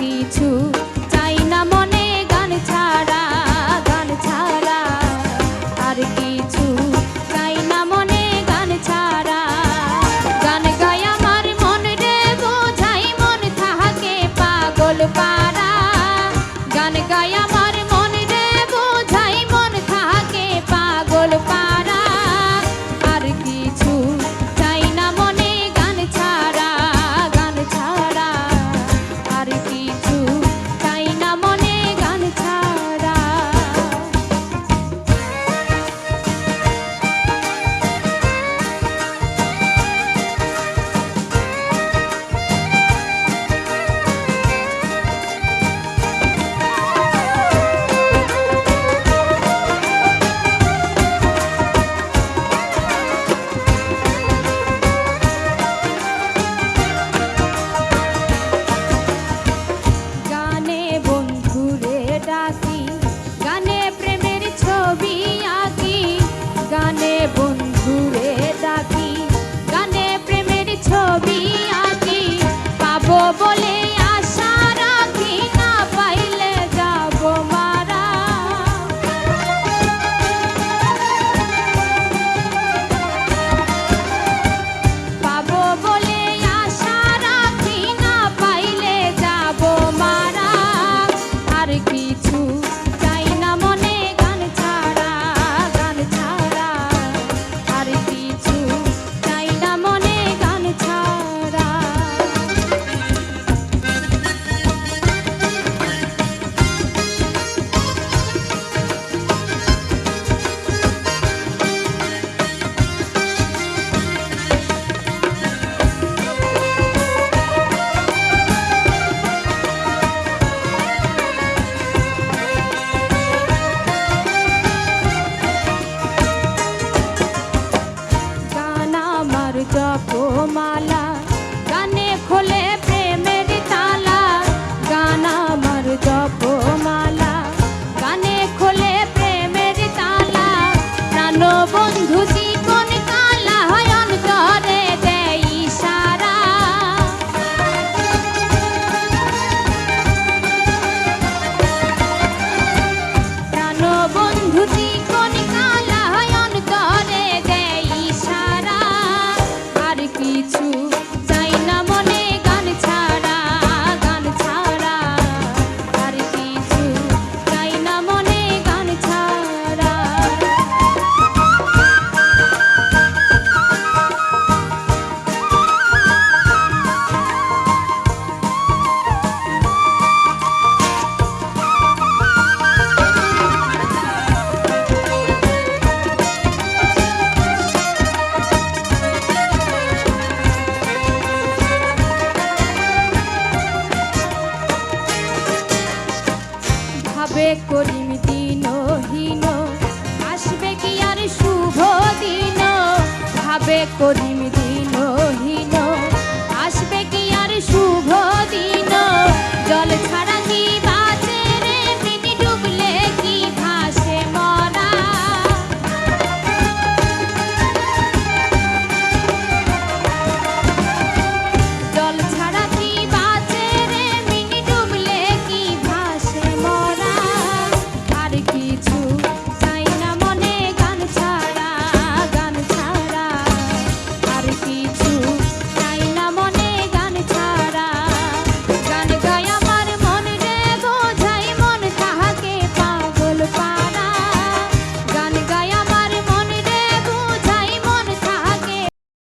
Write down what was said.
কিছু। চাই না মনে গান ছাড়া গান ছাড়া। আর কিছু। চাই না মনে গান ছাড়া। গান গায় আমার মন রে, বোঝাই মন তাহাকে পাগল পারা গান গায় i abraza. জপমালা করিম দিনহীন আসবে কি আর শুভ দিন? ভাবে করিম